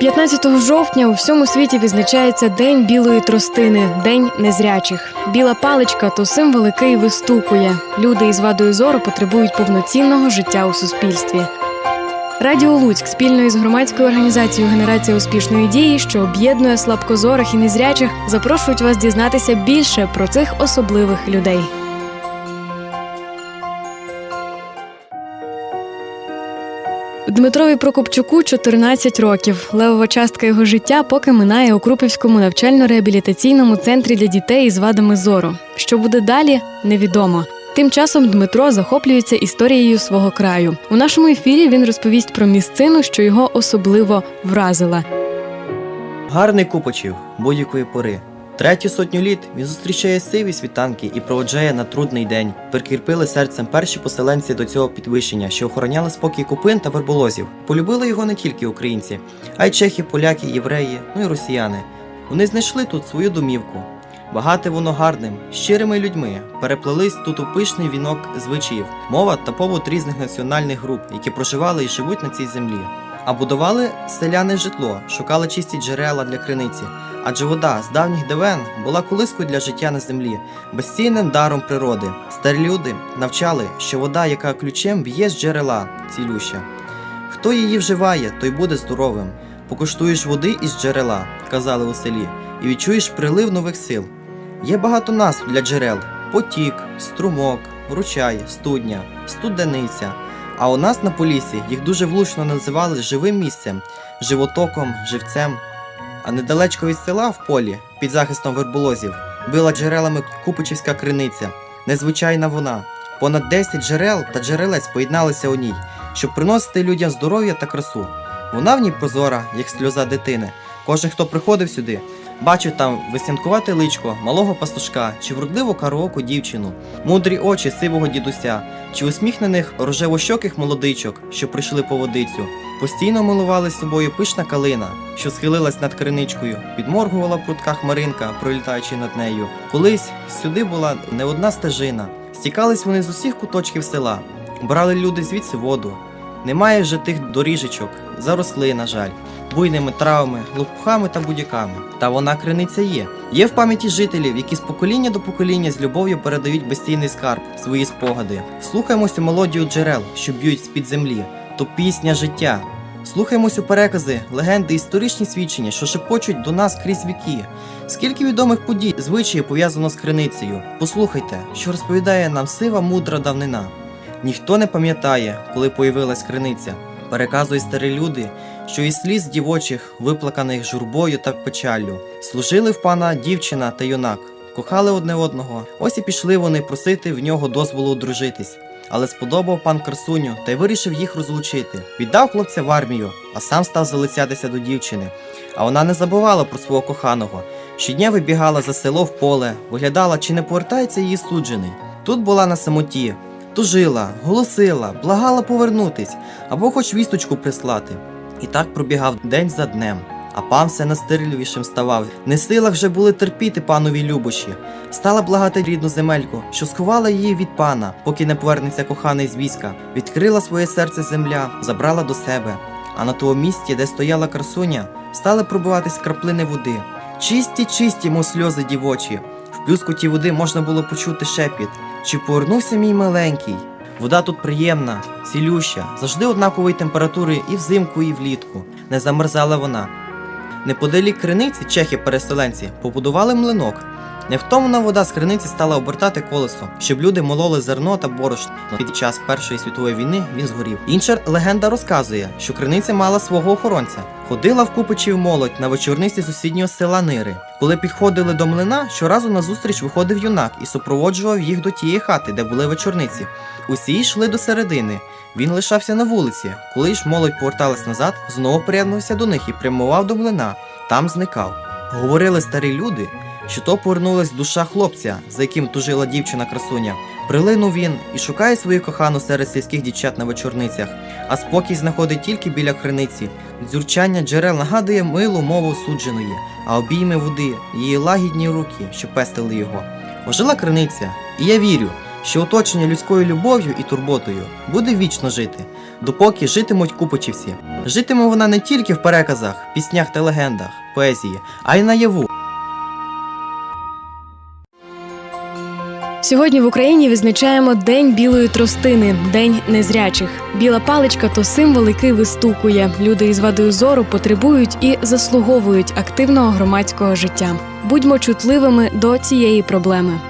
15 жовтня у всьому світі відзначається День білої тростини, День незрячих. Біла паличка то символ, який вистукує. Люди із вадою зору потребують повноцінного життя у суспільстві. Радіо Луцьк спільно із громадською організацією Генерація успішної дії, що об'єднує слабкозорих і незрячих, запрошують вас дізнатися більше про цих особливих людей. Дмитрові Прокопчуку 14 років. Левова частка його життя поки минає у Крупівському навчально-реабілітаційному центрі для дітей із вадами зору. Що буде далі, невідомо. Тим часом Дмитро захоплюється історією свого краю. У нашому ефірі він розповість про місцину, що його особливо вразила. Гарний Купочів будь-якої пори. Третю сотню літ він зустрічає сиві світанки і проводжає на трудний день. Прикріпили серцем перші поселенці до цього підвищення, що охороняли спокій купин та верболозів. Полюбили його не тільки українці, а й чехи, поляки, євреї, ну і росіяни. Вони знайшли тут свою домівку. Багате воно гарним, щирими людьми переплелись тут у пишний вінок звичаїв, мова та побут різних національних груп, які проживали і живуть на цій землі. А будували селяни житло, шукали чисті джерела для криниці, адже вода з давніх давен була колискою для життя на землі, безцінним даром природи. Старі люди навчали, що вода, яка ключем б'є з джерела, цілюща. Хто її вживає, той буде здоровим. Покуштуєш води із джерела, казали у селі, і відчуєш прилив нових сил. Є багато назв для джерел: потік, струмок, ручай, студня, студениця. А у нас на полісі їх дуже влучно називали живим місцем, животоком, живцем. А недалечко від села в полі, під захистом верболозів, била джерелами Купичівська криниця. Незвичайна вона. Понад 10 джерел та джерелець поєдналися у ній, щоб приносити людям здоров'я та красу. Вона в ній прозора, як сльоза дитини. Кожен, хто приходив сюди, бачив там веснянкувате личко малого пастушка чи вродливу карооку дівчину, мудрі очі сивого дідуся, чи усміхнених рожевощоких молодичок, що прийшли по водицю. Постійно милували собою пишна калина, що схилилась над криничкою, підморгувала в прутках Маринка, пролітаючи над нею. Колись сюди була не одна стежина. Стікались вони з усіх куточків села, брали люди звідси воду. Немає вже тих доріжечок, заросли, на жаль, буйними травами, лопухами та будяками. Та вона криниця є. Є в пам'яті жителів, які з покоління до покоління з любов'ю передають безцінний скарб, свої спогади. Слухаємось у мелодію джерел, що б'ють з-під землі, то пісня життя. Слухаємось у перекази, легенди, історичні свідчення, що шепочуть до нас крізь віки. Скільки відомих подій, звичаїв пов'язано з криницею. Послухайте, що розповідає нам сива мудра давнина. Ніхто не пам'ятає, коли появилась криниця. Переказують старі люди, що із сліз дівочих, виплаканих журбою та печаллю, служили в пана дівчина та юнак, кохали одне одного. Ось і пішли вони просити в нього дозволу одружитись. Але сподобав пан красуню та й вирішив їх розлучити. Віддав хлопця в армію, а сам став залицятися до дівчини. А вона не забувала про свого коханого. Щодня вибігала за село в поле, виглядала, чи не повертається її суджений. Тут була на самоті, тужила, голосила, благала повернутись або хоч вісточку прислати. І так пробігав день за днем. А пан все настирливішим ставав. Не сила вже були терпіти панові любощі. Стала благати рідну земельку, що сховала її від пана, поки не повернеться коханий з війська. Відкрила своє серце земля, забрала до себе. А на тому місці, де стояла красуня, стали пробиватись краплини води. Чисті, чисті, мов сльози дівочі. В плюскоті води можна було почути шепіт. Чи повернувся мій маленький? Вода тут приємна, цілюща, завжди однакової температури і взимку, і влітку. Не замерзала вона. Неподалік криниці чехи-переселенці побудували млинок. Невтомна вода з криниці стала обертати колесо, щоб люди мололи зерно та борошно. Під час Першої світової війни він згорів. Інша легенда розказує, що криниця мала свого охоронця. Ходила в Купичів молодь на вечорниці сусіднього села Нири. Коли підходили до млина, щоразу назустріч виходив юнак і супроводжував їх до тієї хати, де були вечорниці. Усі йшли до середини. Він лишався на вулиці. Коли ж молодь поверталась назад, знову приєднувся до них і прямував до млина. Там зникав. Говорили старі люди, що то повернулась душа хлопця, за яким тужила дівчина красуня. Прилинув він і шукає свою кохану серед сільських дівчат на вечорницях, а спокій знаходить тільки біля криниці. Дзюрчання джерел нагадує милу мову судженої, а обійми води її лагідні руки, що пестили його. Ожила криниця, і я вірю, що оточення людською любов'ю і турботою буде вічно жити, допоки житимуть купочівці. Житиме вона не тільки в переказах, піснях та легендах, поезії, а й наяву. Сьогодні в Україні відзначаємо День білої тростини, День незрячих. Біла паличка то символ, який вистукує. Люди із вадою зору потребують і заслуговують активного громадського життя. Будьмо чутливими до цієї проблеми.